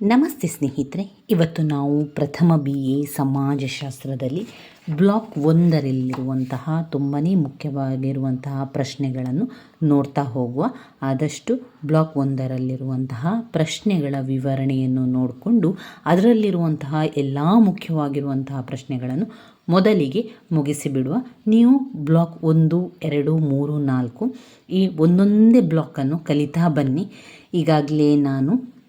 ನಮಸ್ತೆ ಸ್ನೇಹಿತರೆ, ಇವತ್ತು ನಾವು ಪ್ರಥಮ ಬಿ ಎ ಸಮಾಜಶಾಸ್ತ್ರದಲ್ಲಿ ಬ್ಲಾಕ್ ಒಂದರಲ್ಲಿರುವಂತಹ ತುಂಬಾ ಮುಖ್ಯವಾಗಿರುವಂತಹ ಪ್ರಶ್ನೆಗಳನ್ನು ನೋಡ್ತಾ ಹೋಗುವ, ಆದಷ್ಟು ಬ್ಲಾಕ್ ಒಂದರಲ್ಲಿರುವಂತಹ ಪ್ರಶ್ನೆಗಳ ವಿವರಣೆಯನ್ನು ನೋಡಿಕೊಂಡು ಅದರಲ್ಲಿರುವಂತಹ ಎಲ್ಲ ಮುಖ್ಯವಾಗಿರುವಂತಹ ಪ್ರಶ್ನೆಗಳನ್ನು ಮೊದಲಿಗೆ ಮುಗಿಸಿಬಿಡುವ. ನೀವು ಬ್ಲಾಕ್ ಒಂದು, ಎರಡು, ಮೂರು, ನಾಲ್ಕು ಈ ಒಂದೊಂದೇ ಬ್ಲಾಕನ್ನು ಕಲಿತಾ ಬನ್ನಿ. ಈಗಾಗಲೇ ನಾನು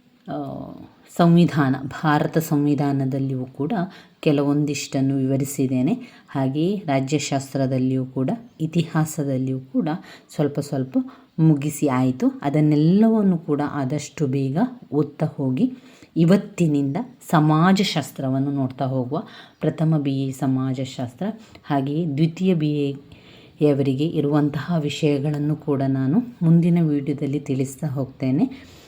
ಸಂವಿಧಾನ, ಭಾರತ ಸಂವಿಧಾನದಲ್ಲಿಯೂ ಕೂಡ ಕೆಲವೊಂದಿಷ್ಟನ್ನು ವಿವರಿಸಿದ್ದೇನೆ. ಹಾಗೆಯೇ ರಾಜ್ಯಶಾಸ್ತ್ರದಲ್ಲಿಯೂ ಕೂಡ, ಇತಿಹಾಸದಲ್ಲಿಯೂ ಕೂಡ ಸ್ವಲ್ಪ ಸ್ವಲ್ಪ ಮುಗಿಸಿ ಆಯಿತು. ಅದನ್ನೆಲ್ಲವನ್ನು ಕೂಡ ಆದಷ್ಟು ಬೇಗ ಓದ್ತಾ ಹೋಗಿ ಇವತ್ತಿನಿಂದ ಸಮಾಜಶಾಸ್ತ್ರವನ್ನು ನೋಡ್ತಾ ಹೋಗುವ. ಪ್ರಥಮ ಬಿ ಎ ಸಮಾಜಶಾಸ್ತ್ರ, ಹಾಗೆಯೇ ದ್ವಿತೀಯ ಬಿ ಎ ಇರುವಂತಹ ವಿಷಯಗಳನ್ನು ಕೂಡ ನಾನು ಮುಂದಿನ ವಿಡಿಯೋದಲ್ಲಿ ತಿಳಿಸ್ತಾ ಹೋಗ್ತೇನೆ.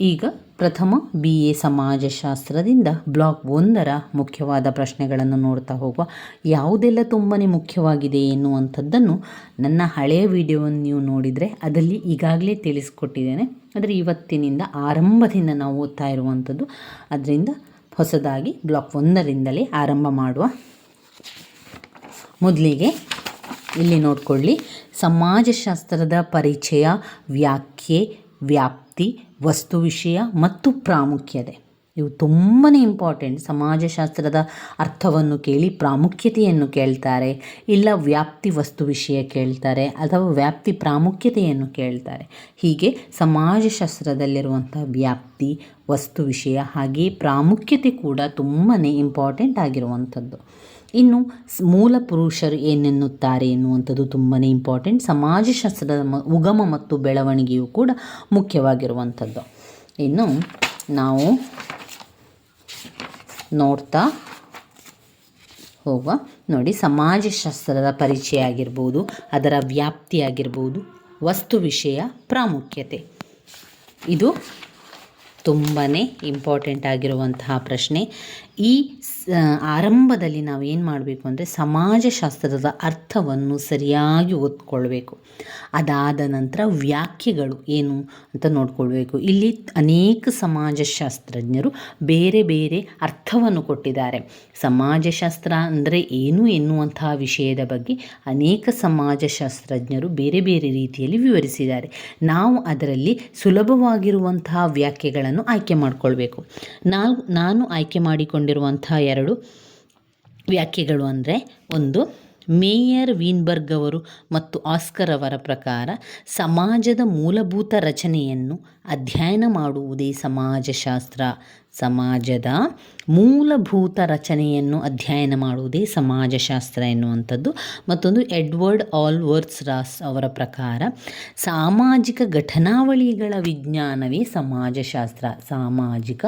ಈಗ ಪ್ರಥಮ ಬಿ ಎ ಸಮಾಜಶಾಸ್ತ್ರದಿಂದ ಬ್ಲಾಕ್ ಒಂದರ ಮುಖ್ಯವಾದ ಪ್ರಶ್ನೆಗಳನ್ನು ನೋಡ್ತಾ ಹೋಗುವ ಯಾವುದೆಲ್ಲ ತುಂಬಾ ಮುಖ್ಯವಾಗಿದೆ ಎನ್ನುವಂಥದ್ದನ್ನು ನನ್ನ ಹಳೆಯ ವಿಡಿಯೋವನ್ನು ನೀವು ನೋಡಿದರೆ ಅದರಲ್ಲಿ ಈಗಾಗಲೇ ತಿಳಿಸ್ಕೊಟ್ಟಿದ್ದೇನೆ. ಆದರೆ ಇವತ್ತಿನಿಂದ ಆರಂಭದಿಂದ ನಾವು ಓದ್ತಾ ಇರುವಂಥದ್ದು ಅದರಿಂದ ಹೊಸದಾಗಿ ಬ್ಲಾಕ್ ಒಂದರಿಂದಲೇ ಆರಂಭ ಮಾಡುವ ಮೊದಲಿಗೆ ಇಲ್ಲಿ ನೋಡಿಕೊಳ್ಳಿ. ಸಮಾಜಶಾಸ್ತ್ರದ ಪರಿಚಯ, ವ್ಯಾಖ್ಯೆ ವ್ಯಾಪ್ತಿ ವಸ್ತು ವಿಷಯ ಮತ್ತು ಪ್ರಾಮುಖ್ಯತೆ. ಇವು ತುಂಬಾ ಇಂಪಾರ್ಟೆಂಟ್ ಸಮಾಜಶಾಸ್ತ್ರದ ಅರ್ಥವನ್ನು ಕೇಳಿ, ಪ್ರಾಮುಖ್ಯತೆಯನ್ನು ಕೇಳ್ತಾರೆ, ಇಲ್ಲ ವ್ಯಾಪ್ತಿ ವಸ್ತು ವಿಷಯ ಕೇಳ್ತಾರೆ ಅಥವಾ ವ್ಯಾಪ್ತಿ ಪ್ರಾಮುಖ್ಯತೆಯನ್ನು ಕೇಳ್ತಾರೆ. ಹೀಗೆ ಸಮಾಜಶಾಸ್ತ್ರದಲ್ಲಿರುವಂಥ ವ್ಯಾಪ್ತಿ, ವಸ್ತು ವಿಷಯ ಹಾಗೆಯೇ ಪ್ರಾಮುಖ್ಯತೆ ಕೂಡ ತುಂಬಾ ಇಂಪಾರ್ಟೆಂಟ್ ಆಗಿರುವಂಥದ್ದು. ಇನ್ನು ಮೂಲ ಪುರುಷರು ಏನೆನ್ನುತ್ತಾರೆ ಎನ್ನುವಂಥದ್ದು ತುಂಬಾ ಇಂಪಾರ್ಟೆಂಟ್ ಸಮಾಜಶಾಸ್ತ್ರದ ಉಗಮ ಮತ್ತು ಬೆಳವಣಿಗೆಯು ಕೂಡ ಮುಖ್ಯವಾಗಿರುವಂಥದ್ದು. ಇನ್ನು ನಾವು ನೋಡ್ತಾ ಹೋಗುವ, ನೋಡಿ ಸಮಾಜಶಾಸ್ತ್ರದ ಪರಿಚಯ ಆಗಿರ್ಬೋದು, ಅದರ ವ್ಯಾಪ್ತಿ ಆಗಿರ್ಬೋದು, ವಸ್ತು ವಿಷಯ ಪ್ರಾಮುಖ್ಯತೆ. ಇದು ತುಂಬಾ ಇಂಪಾರ್ಟೆಂಟ್ ಆಗಿರುವಂತಹ ಪ್ರಶ್ನೆ. ಈ ಆರಂಭದಲ್ಲಿ ನಾವು ಏನು ಮಾಡಬೇಕು ಅಂದರೆ ಸಮಾಜಶಾಸ್ತ್ರದ ಅರ್ಥವನ್ನು ಸರಿಯಾಗಿ ಓದ್ಕೊಳ್ಬೇಕು. ಅದಾದ ನಂತರ ವ್ಯಾಖ್ಯೆಗಳು ಏನು ಅಂತ ನೋಡ್ಕೊಳ್ಬೇಕು. ಇಲ್ಲಿ ಅನೇಕ ಸಮಾಜಶಾಸ್ತ್ರಜ್ಞರು ಬೇರೆ ಬೇರೆ ಅರ್ಥವನ್ನು ಕೊಟ್ಟಿದ್ದಾರೆ. ಸಮಾಜಶಾಸ್ತ್ರ ಅಂದರೆ ಏನು ಎನ್ನುವಂತಹ ವಿಷಯದ ಬಗ್ಗೆ ಅನೇಕ ಸಮಾಜಶಾಸ್ತ್ರಜ್ಞರು ಬೇರೆ ಬೇರೆ ರೀತಿಯಲ್ಲಿ ವಿವರಿಸಿದ್ದಾರೆ. ನಾವು ಅದರಲ್ಲಿ ಸುಲಭವಾಗಿರುವಂತಹ ವ್ಯಾಖ್ಯೆಗಳನ್ನು ಆಯ್ಕೆ ಮಾಡಿಕೊಳ್ಬೇಕು. ನಾವು ನಾನು ಆಯ್ಕೆ ಮಾಡಿಕೊಂಡಿರುವಂತಹ ಎರಡು ವ್ಯಾಖ್ಯೆಗಳು ಅಂದರೆ ಒಂದು, ಮೇಯರ್ ವೀನ್ಬರ್ಗ್ ಅವರು ಮತ್ತು ಆಸ್ಕರ್ ಅವರ ಪ್ರಕಾರ ಸಮಾಜದ ಮೂಲಭೂತ ರಚನೆಯನ್ನು ಅಧ್ಯಯನ ಮಾಡುವುದೇ ಸಮಾಜಶಾಸ್ತ್ರ. ಸಮಾಜದ ಮೂಲಭೂತ ರಚನೆಯನ್ನು ಅಧ್ಯಯನ ಮಾಡುವುದೇ ಸಮಾಜಶಾಸ್ತ್ರ ಎನ್ನುವಂಥದ್ದು. ಮತ್ತೊಂದು ಎಡ್ವರ್ಡ್ ಆಲ್ವರ್ಸ್ ರಾಸ್ ಅವರ ಪ್ರಕಾರ, ಸಾಮಾಜಿಕ ಘಟನಾವಳಿಗಳ ವಿಜ್ಞಾನವೇ ಸಮಾಜಶಾಸ್ತ್ರ. ಸಾಮಾಜಿಕ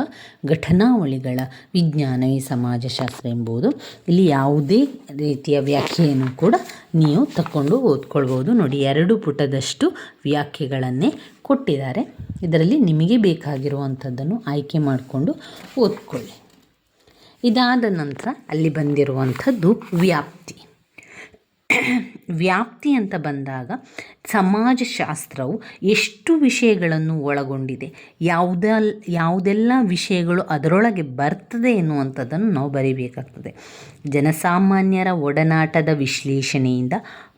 ಘಟನಾವಳಿಗಳ ವಿಜ್ಞಾನವೇ ಸಮಾಜಶಾಸ್ತ್ರ ಎಂಬುದು ಇಲ್ಲಿ ಯಾವುದೇ ರೀತಿಯ ವ್ಯಾಖ್ಯೆಯನ್ನು ಕೂಡ ನೀವು ತಕ್ಕೊಂಡು ಓದ್ಕೊಳ್ಬೋದು. ನೋಡಿ, ಎರಡು ಪುಟದಷ್ಟು ವ್ಯಾಖ್ಯೆಗಳನ್ನೇ ಕೊಟ್ಟಿದ್ದಾರೆ. ಇದರಲ್ಲಿ ನಿಮಗೆ ಬೇಕಾಗಿರುವಂಥದ್ದನ್ನು ಆಯ್ಕೆ ಮಾಡಿಕೊಂಡು ಓದ್ಕೊಳ್ಳಿ. ಇದಾದ ನಂತರ ಅಲ್ಲಿ ಬಂದಿರುವಂಥದ್ದು ವ್ಯಾಪ್ತಿ. ವ್ಯಾಪ್ತಿ ಅಂತ ಬಂದಾಗ ಸಮಾಜಶಾಸ್ತ್ರವು ಎಷ್ಟು ವಿಷಯಗಳನ್ನು ಒಳಗೊಂಡಿದೆ, ಯಾವುದಲ್, ಯಾವುದೆಲ್ಲ ವಿಷಯಗಳು ಅದರೊಳಗೆ ಬರ್ತದೆ ಎನ್ನುವಂಥದ್ದನ್ನು ನಾವು ಬರೀಬೇಕಾಗ್ತದೆ. ಜನಸಾಮಾನ್ಯರ ಒಡನಾಟದ ವಿಶ್ಲೇಷಣೆಯಿಂದ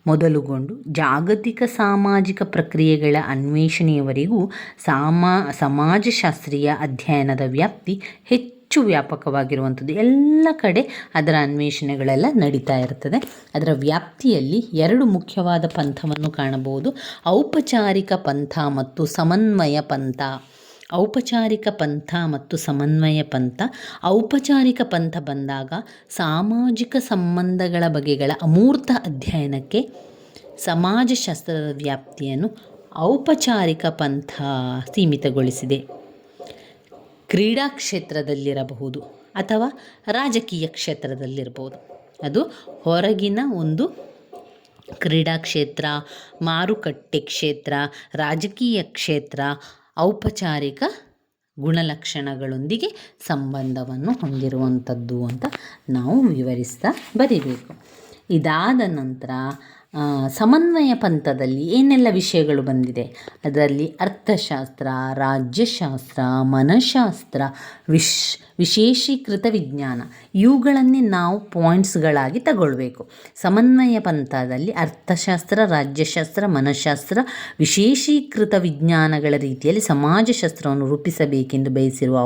ಮೊದಲುಗೊಂಡು ಜಾಗತಿಕ ಸಾಮಾಜಿಕ ಪ್ರಕ್ರಿಯೆಗಳ ಅನ್ವೇಷಣೆಯವರೆಗೂ ಸಾಮಾ, ಸಮಾಜಶಾಸ್ತ್ರೀಯ ಅಧ್ಯಯನದ ವ್ಯಾಪ್ತಿ ಹೆಚ್ಚು ಹೆಚ್ಚು ವ್ಯಾಪಕವಾಗಿರುವಂಥದ್ದು. ಎಲ್ಲ ಕಡೆ ಅದರ ಅನ್ವೇಷಣೆಗಳೆಲ್ಲ ನಡೀತಾ ಇರ್ತದೆ. ಅದರ ವ್ಯಾಪ್ತಿಯಲ್ಲಿ ಎರಡು ಮುಖ್ಯವಾದ ಪಂಥವನ್ನು ಕಾಣಬಹುದು. ಔಪಚಾರಿಕ ಪಂಥ ಮತ್ತು ಸಮನ್ವಯ ಪಂಥ. ಔಪಚಾರಿಕ ಪಂಥ ಮತ್ತು ಸಮನ್ವಯ ಪಂಥ. ಔಪಚಾರಿಕ ಪಂಥ ಬಂದಾಗ ಸಾಮಾಜಿಕ ಸಂಬಂಧಗಳ ಬಗೆಗಳ ಅಮೂರ್ತ ಅಧ್ಯಯನಕ್ಕೆ ಸಮಾಜಶಾಸ್ತ್ರದ ವ್ಯಾಪ್ತಿಯನ್ನು ಔಪಚಾರಿಕ ಪಂಥ ಸೀಮಿತಗೊಳಿಸಿದೆ. ಕ್ರೀಡಾ ಕ್ಷೇತ್ರದಲ್ಲಿರಬಹುದು ಅಥವಾ ರಾಜಕೀಯ ಕ್ಷೇತ್ರದಲ್ಲಿರಬಹುದು. ಅದು ಹೊರಗಿನ ಒಂದು ಕ್ರೀಡಾ ಕ್ಷೇತ್ರ, ಮಾರುಕಟ್ಟೆ ಕ್ಷೇತ್ರ, ರಾಜಕೀಯ ಕ್ಷೇತ್ರ ಔಪಚಾರಿಕ ಗುಣಲಕ್ಷಣಗಳೊಂದಿಗೆ ಸಂಬಂಧವನ್ನು ಹೊಂದಿರುವಂಥದ್ದು ಅಂತ ನಾವು ವಿವರಿಸ್ತಾ ಬರೀಬೇಕು. ಇದಾದ ನಂತರ ಸಮನ್ವಯ ಪಂಥದಲ್ಲಿ ಏನೆಲ್ಲ ವಿಷಯಗಳು ಬಂದಿದೆ? ಅದರಲ್ಲಿ ಅರ್ಥಶಾಸ್ತ್ರ, ರಾಜ್ಯಶಾಸ್ತ್ರ, ಮನಃಶಾಸ್ತ್ರ, ವಿಶ್, ವಿಶೇಷೀಕೃತ ವಿಜ್ಞಾನ, ಇವುಗಳನ್ನೇ ನಾವು ಪಾಯಿಂಟ್ಸ್ಗಳಾಗಿ ತಗೊಳ್ಬೇಕು. ಸಮನ್ವಯ ಪಂಥದಲ್ಲಿ ಅರ್ಥಶಾಸ್ತ್ರ, ರಾಜ್ಯಶಾಸ್ತ್ರ, ಮನಃಶಾಸ್ತ್ರ, ವಿಶೇಷೀಕೃತ ವಿಜ್ಞಾನಗಳ ರೀತಿಯಲ್ಲಿ ಸಮಾಜಶಾಸ್ತ್ರವನ್ನು ರೂಪಿಸಬೇಕೆಂದು ಬಯಸಿರುವ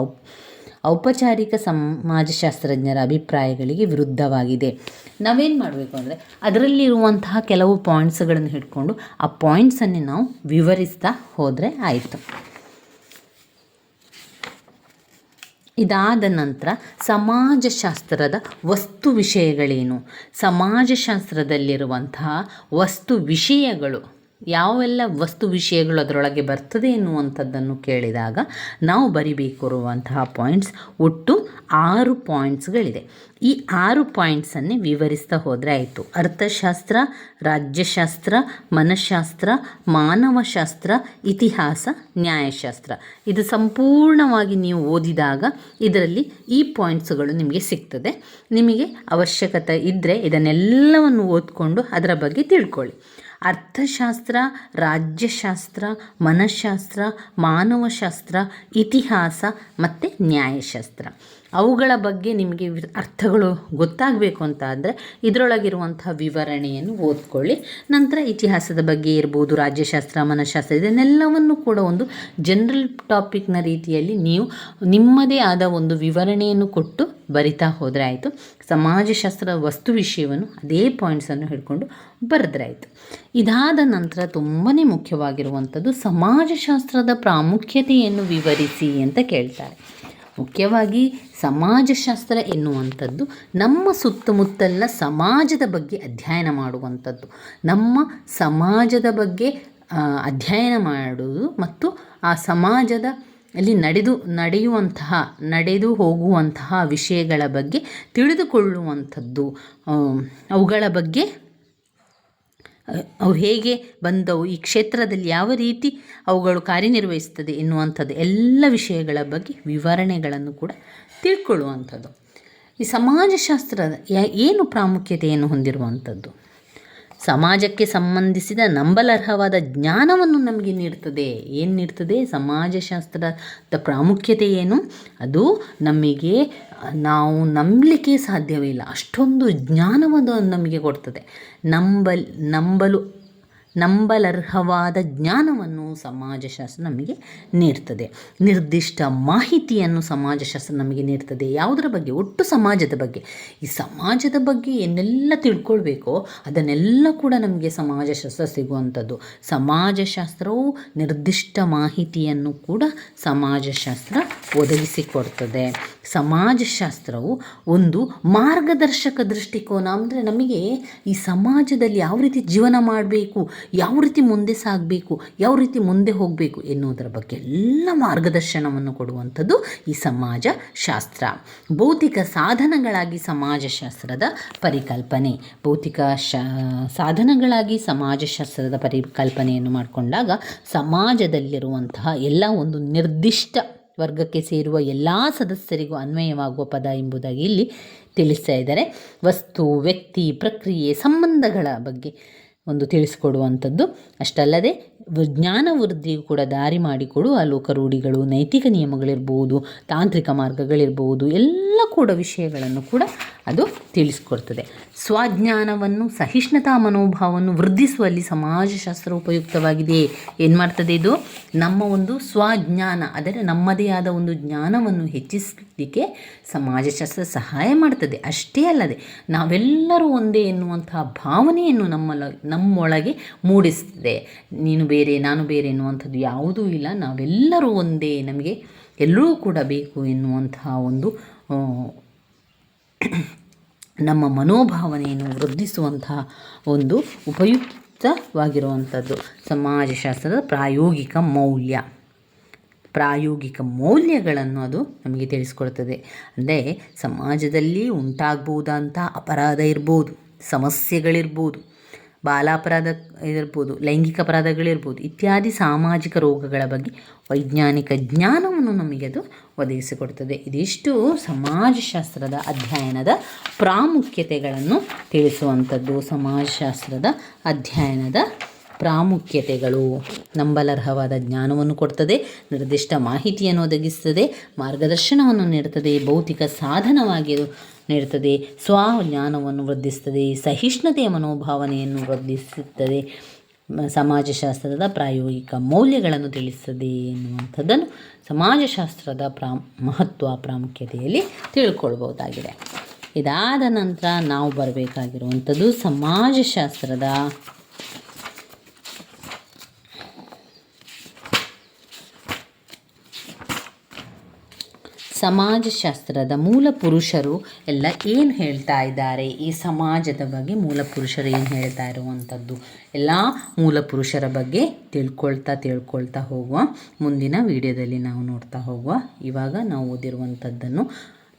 ಔಪಚಾರಿಕ ಸಮಾಜಶಾಸ್ತ್ರಜ್ಞರ ಅಭಿಪ್ರಾಯಗಳಿಗೆ ವಿರುದ್ಧವಾಗಿದೆ. ನಾವೇನು ಮಾಡಬೇಕು ಅಂದರೆ ಅದರಲ್ಲಿರುವಂತಹ ಕೆಲವು ಪಾಯಿಂಟ್ಸ್ಗಳನ್ನು ಹಿಡ್ಕೊಂಡು ಆ ಪಾಯಿಂಟ್ಸನ್ನೇ ನಾವು ವಿವರಿಸ್ತಾ ಹೋದರೆ ಆಯಿತು. ಇದಾದ ನಂತರ ಸಮಾಜಶಾಸ್ತ್ರದ ವಸ್ತು ವಿಷಯಗಳೇನು? ಸಮಾಜಶಾಸ್ತ್ರದಲ್ಲಿರುವಂತಹ ವಸ್ತು ವಿಷಯಗಳು ಯಾವೆಲ್ಲ ವಸ್ತು ವಿಷಯಗಳು ಅದರೊಳಗೆ ಬರ್ತದೆ ಎನ್ನುವಂಥದ್ದನ್ನು ಕೇಳಿದಾಗ ನಾವು ಬರಿಬೇಕಿರುವಂತಹ ಪಾಯಿಂಟ್ಸ್ ಒಟ್ಟು ಆರು ಪಾಯಿಂಟ್ಸ್ಗಳಿದೆ ಈ ಆರು ಪಾಯಿಂಟ್ಸನ್ನೇ ವಿವರಿಸ್ತಾ ಹೋದರೆ ಆಯಿತು. ಅರ್ಥಶಾಸ್ತ್ರ, ರಾಜ್ಯಶಾಸ್ತ್ರ, ಮನಃಶಾಸ್ತ್ರ, ಮಾನವಶಾಸ್ತ್ರ, ಇತಿಹಾಸ, ನ್ಯಾಯಶಾಸ್ತ್ರ. ಇದು ಸಂಪೂರ್ಣವಾಗಿ ನೀವು ಓದಿದಾಗ ಇದರಲ್ಲಿ ಈ ಪಾಯಿಂಟ್ಸ್ಗಳು ನಿಮಗೆ ಸಿಗ್ತದೆ. ನಿಮಗೆ ಅವಶ್ಯಕತೆ ಇದ್ದರೆ ಇದನ್ನೆಲ್ಲವನ್ನು ಓದ್ಕೊಂಡು ಅದರ ಬಗ್ಗೆ ತಿಳ್ಕೊಳ್ಳಿ. ಅರ್ಥಶಾಸ್ತ್ರ ರಾಜ್ಯಶಾಸ್ತ್ರ ಮನಃಶಾಸ್ತ್ರ ಮಾನವಶಾಸ್ತ್ರ ಇತಿಹಾಸ ಮತ್ತು ನ್ಯಾಯಶಾಸ್ತ್ರ. ಅವುಗಳ ಬಗ್ಗೆ ನಿಮಗೆ ಅರ್ಥಗಳು ಗೊತ್ತಾಗಬೇಕು ಅಂತ ಆದರೆ ಇದರೊಳಗಿರುವಂತಹ ವಿವರಣೆಯನ್ನು ಓದ್ಕೊಳ್ಳಿ. ನಂತರ ಇತಿಹಾಸದ ಬಗ್ಗೆ ಇರ್ಬೋದು, ರಾಜ್ಯಶಾಸ್ತ್ರ ಮನಃಶಾಸ್ತ್ರ ಇದನ್ನೆಲ್ಲವನ್ನು ಕೂಡ ಒಂದು ಜನರಲ್ ಟಾಪಿಕ್ನ ರೀತಿಯಲ್ಲಿ ನೀವು ನಿಮ್ಮದೇ ಆದ ಒಂದು ವಿವರಣೆಯನ್ನು ಕೊಟ್ಟು ಬರಿತಾ ಹೋದರೆ ಆಯಿತು. ಸಮಾಜಶಾಸ್ತ್ರ ವಸ್ತು ವಿಷಯವನ್ನು ಅದೇ ಪಾಯಿಂಟ್ಸನ್ನು ಹಿಡ್ಕೊಂಡು ಬರೆದ್ರೆ ಆಯಿತು. ಇದಾದ ನಂತರ ತುಂಬಾ ಮುಖ್ಯವಾಗಿರುವಂಥದ್ದು ಸಮಾಜಶಾಸ್ತ್ರದ ಪ್ರಾಮುಖ್ಯತೆಯನ್ನು ವಿವರಿಸಿ ಅಂತ ಕೇಳ್ತಾರೆ. ಮುಖ್ಯವಾಗಿ ಸಮಾಜಶಾಸ್ತ್ರ ಎನ್ನುವಂಥದ್ದು ನಮ್ಮ ಸುತ್ತಮುತ್ತಲಿನ ಸಮಾಜದ ಬಗ್ಗೆ ಅಧ್ಯಯನ ಮಾಡುವಂಥದ್ದು. ನಮ್ಮ ಸಮಾಜದ ಬಗ್ಗೆ ಅಧ್ಯಯನ ಮಾಡುವುದು ಮತ್ತು ಆ ಸಮಾಜದ ಅಲ್ಲಿ ನಡೆದು, ನಡೆಯುವಂತಹ, ನಡೆದು ಹೋಗುವಂತಹ ವಿಷಯಗಳ ಬಗ್ಗೆ ತಿಳಿದುಕೊಳ್ಳುವಂಥದ್ದು. ಅವುಗಳ ಬಗ್ಗೆ ಅವು ಹೇಗೆ ಬಂದವು, ಈ ಕ್ಷೇತ್ರದಲ್ಲಿ ಯಾವ ರೀತಿ ಅವುಗಳು ಕಾರ್ಯನಿರ್ವಹಿಸ್ತದೆ ಎನ್ನುವಂಥದ್ದು, ಎಲ್ಲ ವಿಷಯಗಳ ಬಗ್ಗೆ ವಿವರಣೆಗಳನ್ನು ಕೂಡ ತಿಳ್ಕೊಳ್ಳುವಂಥದ್ದು. ಈ ಸಮಾಜಶಾಸ್ತ್ರದ ಯಾ- ಏನು ಪ್ರಾಮುಖ್ಯತೆಯನ್ನು ಹೊಂದಿರುವಂಥದ್ದು? ಸಮಾಜಕ್ಕೆ ಸಂಬಂಧಿಸಿದ ನಂಬಲರ್ಹವಾದ ಜ್ಞಾನವನ್ನು ನಮಗೆ ನೀಡ್ತದೆ ಏನು ನೀಡ್ತದೆ ಸಮಾಜಶಾಸ್ತ್ರದ ಪ್ರಾಮುಖ್ಯತೆ ಏನು? ಅದು ನಮಗೆ, ನಾವು ನಂಬಲಿಕ್ಕೆ ಸಾಧ್ಯವೇ ಇಲ್ಲ. ಅಷ್ಟೊಂದು ಜ್ಞಾನವನ್ನು ನಮಗೆ ಕೊಡ್ತದೆ. ನಂಬಲ್, ನಂಬಲು ನಂಬಲರ್ಹವಾದ ಜ್ಞಾನವನ್ನು ಸಮಾಜಶಾಸ್ತ್ರ ನಮಗೆ ನೀಡ್ತದೆ. ನಿರ್ದಿಷ್ಟ ಮಾಹಿತಿಯನ್ನು ಸಮಾಜಶಾಸ್ತ್ರ ನಮಗೆ ನೀಡ್ತದೆ. ಯಾವುದರ ಬಗ್ಗೆ? ಒಟ್ಟು ಸಮಾಜದ ಬಗ್ಗೆ. ಈ ಸಮಾಜದ ಬಗ್ಗೆ ಏನೆಲ್ಲ ತಿಳ್ಕೊಳ್ಬೇಕೋ ಅದನ್ನೆಲ್ಲ ಕೂಡ ನಮಗೆ ಸಮಾಜಶಾಸ್ತ್ರ ಸಿಗುವಂಥದ್ದು. ಸಮಾಜಶಾಸ್ತ್ರವು ನಿರ್ದಿಷ್ಟ ಮಾಹಿತಿಯನ್ನು ಕೂಡ ಸಮಾಜಶಾಸ್ತ್ರ ಒದಗಿಸಿಕೊಡ್ತದೆ. ಸಮಾಜಶಾಸ್ತ್ರವು ಒಂದು ಮಾರ್ಗದರ್ಶಕ ದೃಷ್ಟಿಕೋನ. ಅಂದರೆ ನಮಗೆ ಈ ಸಮಾಜದಲ್ಲಿ ಯಾವ ರೀತಿ ಜೀವನ ಮಾಡಬೇಕು, ಯಾವ ರೀತಿ ಮುಂದೆ ಸಾಗಬೇಕು, ಯಾವ ರೀತಿ ಮುಂದೆ ಹೋಗಬೇಕು ಎನ್ನುವುದರ ಬಗ್ಗೆ ಎಲ್ಲ ಮಾರ್ಗದರ್ಶನವನ್ನು ಕೊಡುವಂಥದ್ದು ಈ ಸಮಾಜ ಶಾಸ್ತ್ರ ಭೌತಿಕ ಸಾಧನಗಳಾಗಿ ಸಮಾಜಶಾಸ್ತ್ರದ ಪರಿಕಲ್ಪನೆ. ಭೌತಿಕ ಶಾ, ಸಾಧನಗಳಾಗಿ ಸಮಾಜಶಾಸ್ತ್ರದ ಪರಿಕಲ್ಪನೆಯನ್ನು ಮಾಡಿಕೊಂಡಾಗ ಸಮಾಜದಲ್ಲಿರುವಂತಹ ಎಲ್ಲ ಒಂದು ನಿರ್ದಿಷ್ಟ ವರ್ಗಕ್ಕೆ ಸೇರುವ ಎಲ್ಲ ಸದಸ್ಯರಿಗೂ ಅನ್ವಯವಾಗುವ ಪದ ಎಂಬುದಾಗಿ ಇಲ್ಲಿ ತಿಳಿಸ್ತಾ ಇದ್ದಾರೆ. ವಸ್ತು, ವ್ಯಕ್ತಿ, ಪ್ರಕ್ರಿಯೆ, ಸಂಬಂಧಗಳ ಬಗ್ಗೆ ಒಂದು ತಿಳಿಸ್ಕೊಡುವಂಥದ್ದು ಅಷ್ಟಲ್ಲದೆ ಜ್ಞಾನ ವೃದ್ಧಿಗೂ ಕೂಡ ದಾರಿ ಮಾಡಿಕೊಡುವ ಲೋಕರೂಢಿಗಳು ನೈತಿಕ ನಿಯಮಗಳಿರ್ಬೋದು, ತಾಂತ್ರಿಕ ಮಾರ್ಗಗಳಿರ್ಬೋದು, ಎಲ್ಲ ಕೂಡ ವಿಷಯಗಳನ್ನು ಕೂಡ ಅದು ತಿಳಿಸ್ಕೊಡ್ತದೆ. ಸ್ವಜ್ಞಾನವನ್ನು, ಸಹಿಷ್ಣುತಾ ಮನೋಭಾವವನ್ನು ವೃದ್ಧಿಸುವಲ್ಲಿ ಸಮಾಜಶಾಸ್ತ್ರ ಉಪಯುಕ್ತವಾಗಿದೆ. ಏನು ಮಾಡ್ತದೆ ಇದು? ನಮ್ಮ ಒಂದು ಸ್ವಜ್ಞಾನ, ಅಂದರೆ ನಮ್ಮದೇ ಆದ ಒಂದು ಜ್ಞಾನವನ್ನು ಹೆಚ್ಚಿಸಲಿಕ್ಕೆ ಸಮಾಜಶಾಸ್ತ್ರ ಸಹಾಯ ಮಾಡ್ತದೆ. ಅಷ್ಟೇ ಅಲ್ಲದೆ ನಾವೆಲ್ಲರೂ ಒಂದೇ ಎನ್ನುವಂತಹ ಭಾವನೆಯನ್ನು ನಮ್ಮಲ್ಲ ನಮ್ಮೊಳಗೆ ಮೂಡಿಸ್ತದೆ. ನೀನು ಬೇರೆ, ನಾನು ಬೇರೆ ಎನ್ನುವಂಥದ್ದು ಯಾವುದೂ ಇಲ್ಲ. ನಾವೆಲ್ಲರೂ ಒಂದೇ ನಮಗೆ ಎಲ್ಲರೂ ಕೂಡ ಬೇಕು ಎನ್ನುವಂತಹ ಒಂದು ನಮ್ಮ ಮನೋಭಾವನೆಯನ್ನು ವೃದ್ಧಿಸುವಂತಹ ಒಂದು ಉಪಯುಕ್ತವಾಗಿರುವಂಥದ್ದು ಸಮಾಜಶಾಸ್ತ್ರದ ಪ್ರಾಯೋಗಿಕ ಮೌಲ್ಯ. ಪ್ರಾಯೋಗಿಕ ಮೌಲ್ಯಗಳನ್ನು ಅದು ನಮಗೆ ತಿಳಿಸ್ಕೊಡ್ತದೆ. ಅಂದರೆ ಸಮಾಜದಲ್ಲಿ ಉಂಟಾಗ್ಬೋದಂಥ ಅಪರಾಧ ಇರ್ಬೋದು, ಸಮಸ್ಯೆಗಳಿರ್ಬೋದು, ಬಾಲಾಪರಾಧ ಇರ್ಬೋದು, ಲೈಂಗಿಕ ಅಪರಾಧಗಳಿರ್ಬೋದು, ಇತ್ಯಾದಿ ಸಾಮಾಜಿಕ ರೋಗಗಳ ಬಗ್ಗೆ ವೈಜ್ಞಾನಿಕ ಜ್ಞಾನವನ್ನು ನಮಗೆ ಅದು ಒದಗಿಸಿಕೊಡ್ತದೆ. ಇದಿಷ್ಟು ಸಮಾಜಶಾಸ್ತ್ರದ ಅಧ್ಯಯನದ ಪ್ರಾಮುಖ್ಯತೆಗಳನ್ನು ತಿಳಿಸುವಂಥದ್ದು. ಸಮಾಜಶಾಸ್ತ್ರದ ಅಧ್ಯಯನದ ಪ್ರಾಮುಖ್ಯತೆಗಳು ನಂಬಲರ್ಹವಾದ ಜ್ಞಾನವನ್ನು ಕೊಡ್ತದೆ, ನಿರ್ದಿಷ್ಟ ಮಾಹಿತಿಯನ್ನು ಒದಗಿಸ್ತದೆ, ಮಾರ್ಗದರ್ಶನವನ್ನು ನೀಡುತ್ತದೆ ಭೌತಿಕ ಸಾಧನವಾಗಿ ನೀಡುತ್ತದೆ ಸ್ವ ಜ್ಞಾನವನ್ನು ವೃದ್ಧಿಸ್ತದೆ, ಸಹಿಷ್ಣುತೆಯ ಮನೋಭಾವನೆಯನ್ನು ವೃದ್ಧಿಸುತ್ತದೆ, ಸಮಾಜಶಾಸ್ತ್ರದ ಪ್ರಾಯೋಗಿಕ ಮೌಲ್ಯಗಳನ್ನು ತಿಳಿಸ್ತದೆ ಎನ್ನುವಂಥದ್ದನ್ನು ಸಮಾಜಶಾಸ್ತ್ರದ ಪ್ರಾ, ಮಹತ್ವ ಪ್ರಾಮುಖ್ಯತೆಯಲ್ಲಿ ತಿಳ್ಕೊಳ್ಬೋದಾಗಿದೆ. ಇದಾದ ನಂತರ ನಾವು ಬರಬೇಕಾಗಿರುವಂಥದ್ದು ಸಮಾಜಶಾಸ್ತ್ರದ ಸಮಾಜಶಾಸ್ತ್ರದ ಮೂಲ ಪುರುಷರು ಎಲ್ಲ ಏನು ಹೇಳ್ತಾ ಇದ್ದಾರೆ? ಈ ಸಮಾಜದ ಬಗ್ಗೆ ಮೂಲ ಪುರುಷರು ಏನು ಹೇಳ್ತಾ ಇರುವಂಥದ್ದು? ಎಲ್ಲ ಮೂಲ ಪುರುಷರ ಬಗ್ಗೆ ತಿಳ್ಕೊಳ್ತಾ ತಿಳ್ಕೊಳ್ತಾ ಹೋಗುವ ಮುಂದಿನ ವಿಡಿಯೋದಲ್ಲಿ ನಾವು ನೋಡ್ತಾ ಹೋಗುವ. ಇವಾಗ ನಾವು ಓದಿರುವಂಥದ್ದನ್ನು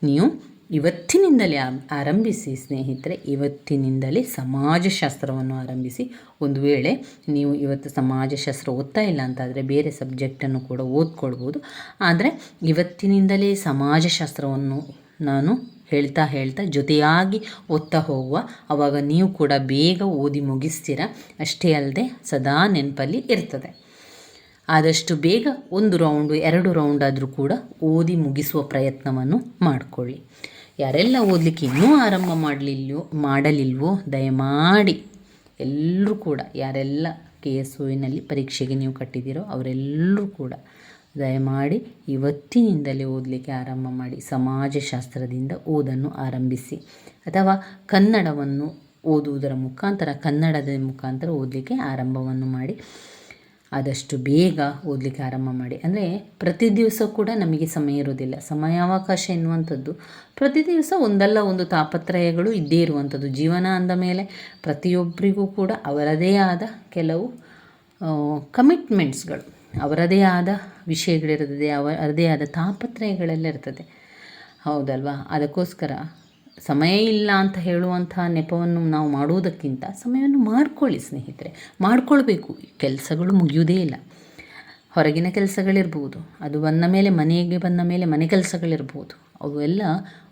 ನೀವು ಇವತ್ತಿನಿಂದಲೇ ಆರಂಭಿಸಿ, ಸ್ನೇಹಿತರೆ, ಇವತ್ತಿನಿಂದಲೇ ಸಮಾಜಶಾಸ್ತ್ರವನ್ನು ಆರಂಭಿಸಿ. ಒಂದು ವೇಳೆ ನೀವು ಇವತ್ತು ಸಮಾಜಶಾಸ್ತ್ರ ಓದ್ತಾ ಇಲ್ಲ ಅಂತಾದರೆ ಬೇರೆ ಸಬ್ಜೆಕ್ಟನ್ನು ಕೂಡ ಓದ್ಕೊಳ್ಬೋದು. ಆದರೆ ಇವತ್ತಿನಿಂದಲೇ ಸಮಾಜಶಾಸ್ತ್ರವನ್ನು ನಾನು ಹೇಳ್ತಾ ಹೇಳ್ತಾ ಜೊತೆಯಾಗಿ ಓದ್ತಾ ಹೋಗುವ. ಆವಾಗ ನೀವು ಕೂಡ ಬೇಗ ಓದಿ ಮುಗಿಸ್ತೀರ? ಅಷ್ಟೇ ಅಲ್ಲದೆ ಸದಾ ನೆನಪಲ್ಲಿ ಇರ್ತದೆ. ಆದಷ್ಟು ಬೇಗ ಒಂದು ರೌಂಡು ಎರಡು ರೌಂಡ್ ಆದರೂ ಕೂಡ ಓದಿ ಮುಗಿಸುವ ಪ್ರಯತ್ನವನ್ನು ಮಾಡಿಕೊಳ್ಳಿ. ಯಾರೆಲ್ಲ ಓದಲಿಕ್ಕೆ ಇನ್ನೂ ಆರಂಭ ಮಾಡಲಿಲ್ವೋ ಮಾಡಲಿಲ್ವೋ, ದಯಮಾಡಿ ಎಲ್ಲರೂ ಕೂಡ, ಯಾರೆಲ್ಲ ಕೆ ಎಸ್ ಪರೀಕ್ಷೆಗೆ ನೀವು ಕಟ್ಟಿದ್ದೀರೋ ಅವರೆಲ್ಲರೂ ಕೂಡ ದಯಮಾಡಿ ಇವತ್ತಿನಿಂದಲೇ ಓದಲಿಕ್ಕೆ ಆರಂಭ ಮಾಡಿ, ಸಮಾಜಶಾಸ್ತ್ರದಿಂದ ಓದನ್ನು ಆರಂಭಿಸಿ. ಅಥವಾ ಕನ್ನಡವನ್ನು ಓದುವುದರ ಮುಖಾಂತರ, ಕನ್ನಡದ ಮುಖಾಂತರ ಓದಲಿಕ್ಕೆ ಆರಂಭವನ್ನು ಮಾಡಿ. ಆದಷ್ಟು ಬೇಗ ಓದಲಿಕ್ಕೆ ಆರಂಭ ಮಾಡಿ. ಅಂದರೆ ಪ್ರತಿ ದಿವಸ ಕೂಡ ನಮಗೆ ಸಮಯ ಇರೋದಿಲ್ಲ ಸಮಯಾವಕಾಶ ಎನ್ನುವಂಥದ್ದು ಪ್ರತಿ ದಿವಸ ಒಂದಲ್ಲ ಒಂದು ತಾಪತ್ರಯಗಳು ಇದ್ದೇ ಇರುವಂಥದ್ದು. ಜೀವನ ಅಂದ ಮೇಲೆ ಪ್ರತಿಯೊಬ್ಬರಿಗೂ ಕೂಡ ಅವರದೇ ಆದ ಕೆಲವು ಕಮಿಟ್ಮೆಂಟ್ಸ್ಗಳು ಅವರದೇ ಆದ ವಿಷಯಗಳಿರ್ತದೆ ಅವರದೇ ಆದ ತಾಪತ್ರಯಗಳೆಲ್ಲ ಇರ್ತದೆ. ಹೌದಲ್ವಾ? ಅದಕ್ಕೋಸ್ಕರ ಸಮಯ ಇಲ್ಲ ಅಂತ ಹೇಳುವಂಥ ನೆಪವನ್ನು ನಾವು ಮಾಡುವುದಕ್ಕಿಂತ ಸಮಯವನ್ನು ಮಾಡಿಕೊಳ್ಳಿ ಸ್ನೇಹಿತರೆ. ಮಾಡಿಕೊಳ್ಬೇಕು. ಕೆಲಸಗಳು ಮುಗಿಯುವುದೇ ಇಲ್ಲ. ಹೊರಗಿನ ಕೆಲಸಗಳಿರ್ಬೋದು, ಅದು ಬಂದ ಮೇಲೆ ಮನೆಗೆ ಬಂದ ಮೇಲೆ ಮನೆ ಕೆಲಸಗಳಿರ್ಬೋದು, ಅವೆಲ್ಲ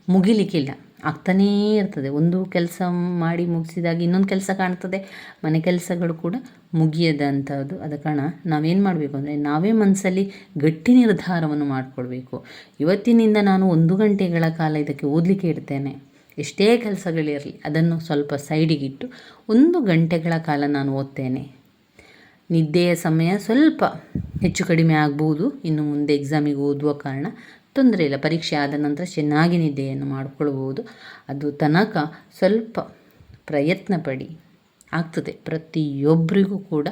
ಮುಗಿಲಿಕ್ಕಿಲ್ಲ. ಆಗ್ತಾನೇ ಇರ್ತದೆ. ಒಂದು ಕೆಲಸ ಮಾಡಿ ಮುಗಿಸಿದಾಗ ಇನ್ನೊಂದು ಕೆಲಸ ಕಾಣ್ತದೆ. ಮನೆ ಕೆಲಸಗಳು ಕೂಡ ಮುಗಿಯದಂಥದ್ದು. ಆದ ಕಾರಣ ನಾವೇನು ಮಾಡಬೇಕು ಅಂದರೆ ನಾವೇ ಮನಸ್ಸಲ್ಲಿ ಗಟ್ಟಿ ನಿರ್ಧಾರವನ್ನು ಮಾಡಿಕೊಳ್ಬೇಕು. ಇವತ್ತಿನಿಂದ ನಾನು ಒಂದು ಗಂಟೆಗಳ ಕಾಲ ಇದಕ್ಕೆ ಓದಲಿಕ್ಕೆ ಇಡ್ತೇನೆ. ಎಷ್ಟೇ ಕೆಲಸಗಳಿರಲಿ ಅದನ್ನು ಸ್ವಲ್ಪ ಸೈಡಿಗಿಟ್ಟು ಒಂದು ಗಂಟೆಗಳ ಕಾಲ ನಾನು ಓದ್ತೇನೆ. ನಿದ್ದೆಯ ಸಮಯ ಸ್ವಲ್ಪ ಹೆಚ್ಚು ಕಡಿಮೆ ಆಗ್ಬೋದು. ಇನ್ನು ಮುಂದೆ ಎಕ್ಸಾಮಿಗೆ ಓದುವ ಕಾರಣ ತೊಂದರೆ ಇಲ್ಲ. ಪರೀಕ್ಷೆ ಆದ ನಂತರ ಚೆನ್ನಾಗಿ ನಿದ್ದೆಯನ್ನು ಮಾಡಿಕೊಳ್ಬೋದು. ಅದು ತನಕ ಸ್ವಲ್ಪ ಪ್ರಯತ್ನ ಪಡಿ. ಆಗ್ತದೆ. ಪ್ರತಿಯೊಬ್ಬರಿಗೂ ಕೂಡ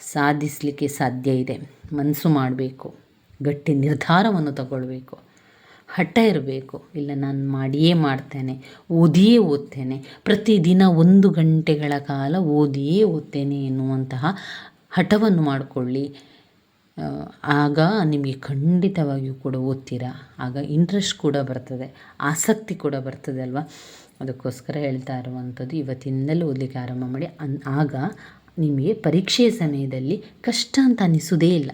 ಸಾಧಿಸಲಿಕ್ಕೆ ಸಾಧ್ಯ ಇದೆ. ಮನಸ್ಸು ಮಾಡಬೇಕು. ಗಟ್ಟಿ ನಿರ್ಧಾರವನ್ನು ತಗೊಳ್ಬೇಕು. ಹಠ ಇರಬೇಕು. ಇಲ್ಲ, ನಾನು ಮಾಡಿಯೇ ಮಾಡ್ತೇನೆ, ಓದಿಯೇ ಓದ್ತೇನೆ, ಪ್ರತಿದಿನ ಒಂದು ಗಂಟೆಗಳ ಕಾಲ ಓದಿಯೇ ಓದ್ತೇನೆ ಎನ್ನುವಂತಹ ಹಠವನ್ನು ಮಾಡಿಕೊಳ್ಳಿ. ಆಗ ನಿಮಗೆ ಖಂಡಿತವಾಗಿಯೂ ಕೂಡ ಓದ್ತೀರಾ? ಆಗ ಇಂಟ್ರೆಸ್ಟ್ ಕೂಡ ಬರ್ತದೆ, ಆಸಕ್ತಿ ಕೂಡ ಬರ್ತದೆ ಅಲ್ವಾ? ಅದಕ್ಕೋಸ್ಕರ ಹೇಳ್ತಾ ಇರುವಂಥದ್ದು ಇವತ್ತಿನಿಂದಲೇ ಓದಲಿಕ್ಕೆ ಆರಂಭ ಮಾಡಿ. ಅನ್, ಆಗ ನಿಮಗೆ ಪರೀಕ್ಷೆಯ ಸಮಯದಲ್ಲಿ ಕಷ್ಟ ಅಂತ ಅನಿಸೋದೇ ಇಲ್ಲ.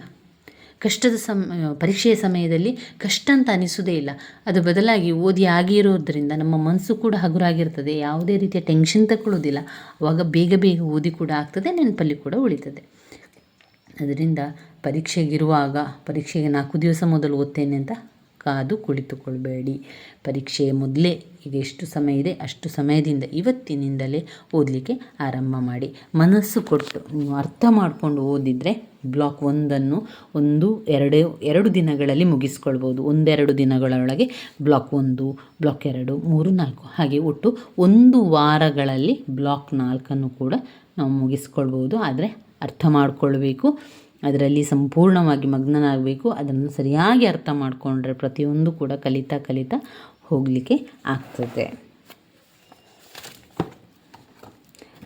ಕಷ್ಟದ ಸಮ, ಪರೀಕ್ಷೆಯ ಸಮಯದಲ್ಲಿ ಕಷ್ಟ ಅಂತ ಅನಿಸೋದೇ ಇಲ್ಲ. ಅದು ಬದಲಾಗಿ ಓದಿ ಆಗಿರೋದ್ರಿಂದ ನಮ್ಮ ಮನಸ್ಸು ಕೂಡ ಹಗುರಾಗಿರ್ತದೆ. ಯಾವುದೇ ರೀತಿಯ ಟೆನ್ಷನ್ ತಗೊಳ್ಳೋದಿಲ್ಲ ಆವಾಗ ಬೇಗ ಬೇಗ ಓದಿ ಕೂಡ ಆಗ್ತದೆ, ನೆನಪಲ್ಲಿ ಕೂಡ ಉಳಿತದೆ. ಅದರಿಂದ ಪರೀಕ್ಷೆಗಿರುವಾಗ, ಪರೀಕ್ಷೆಗೆ ನಾಲ್ಕು ದಿವಸ ಮೊದಲು ಓದ್ತೇನೆ ಅಂತ ಕಾದು ಕುಳಿತುಕೊಳ್ಬೇಡಿ. ಪರೀಕ್ಷೆಯ ಮೊದಲೇ ಈಗ ಎಷ್ಟು ಸಮಯ ಇದೆ? ಅಷ್ಟು ಸಮಯದಿಂದ ಇವತ್ತಿನಿಂದಲೇ ಓದಲಿಕ್ಕೆ ಆರಂಭ ಮಾಡಿ. ಮನಸ್ಸು ಕೊಟ್ಟು ನೀವು ಅರ್ಥ ಮಾಡಿಕೊಂಡು ಓದಿದರೆ ಬ್ಲಾಕ್ ಒಂದನ್ನು ಒಂದು, ಎರಡು ಎರಡು ದಿನಗಳಲ್ಲಿ ಮುಗಿಸ್ಕೊಳ್ಬೋದು. ಒಂದೆರಡು ದಿನಗಳೊಳಗೆ ಬ್ಲಾಕ್ ಒಂದು, ಬ್ಲಾಕ್ ಎರಡು, ಮೂರು, ನಾಲ್ಕು. ಹಾಗೆ ಒಟ್ಟು ಒಂದು ವಾರಗಳಲ್ಲಿ ಬ್ಲಾಕ್ ನಾಲ್ಕನ್ನು ಕೂಡ ನಾವು ಮುಗಿಸ್ಕೊಳ್ಬೋದು. ಆದರೆ ಅರ್ಥ ಮಾಡಿಕೊಳ್ಬೇಕು. ಅದರಲ್ಲಿ ಸಂಪೂರ್ಣವಾಗಿ ಮಗ್ನನಾಗಬೇಕು. ಅದನ್ನು ಸರಿಯಾಗಿ ಅರ್ಥ ಮಾಡಿಕೊಂಡ್ರೆ ಪ್ರತಿಯೊಂದು ಕೂಡ ಕಲಿತಾ ಕಲಿತಾ ಹೋಗಲಿಕ್ಕೆ ಆಗ್ತದೆ.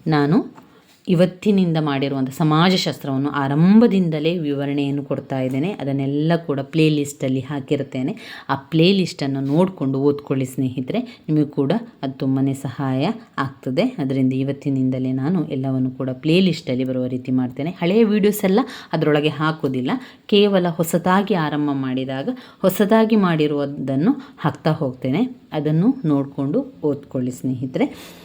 ನಾನು ಇವತ್ತಿನಿಂದ ಮಾಡಿರುವಂಥ ಸಮಾಜಶಾಸ್ತ್ರವನ್ನು ಆರಂಭದಿಂದಲೇ ವಿವರಣೆಯನ್ನು ಕೊಡ್ತಾ ಇದ್ದೇನೆ. ಅದನ್ನೆಲ್ಲ ಕೂಡ ಪ್ಲೇ ಲಿಸ್ಟಲ್ಲಿ ಹಾಕಿರ್ತೇನೆ ಆ ಪ್ಲೇ ಲಿಸ್ಟನ್ನು ನೋಡಿಕೊಂಡು ಓದ್ಕೊಳ್ಳಿ ಸ್ನೇಹಿತರೆ. ನಿಮಗೂ ಕೂಡ ಅದು ತುಂಬಾ ಸಹಾಯ ಆಗ್ತದೆ. ಅದರಿಂದ ಇವತ್ತಿನಿಂದಲೇ ನಾನು ಎಲ್ಲವನ್ನು ಕೂಡ ಪ್ಲೇ ಲಿಸ್ಟಲ್ಲಿ ಬರುವ ರೀತಿ ಮಾಡ್ತೇನೆ. ಹಳೆಯ ವೀಡಿಯೋಸ್ ಎಲ್ಲ ಅದರೊಳಗೆ ಹಾಕೋದಿಲ್ಲ. ಕೇವಲ ಹೊಸದಾಗಿ ಆರಂಭ ಮಾಡಿದಾಗ ಹೊಸದಾಗಿ ಮಾಡಿರುವುದನ್ನು ಹಾಕ್ತಾ ಹೋಗ್ತೇನೆ. ಅದನ್ನು ನೋಡಿಕೊಂಡು ಓದ್ಕೊಳ್ಳಿ ಸ್ನೇಹಿತರೆ.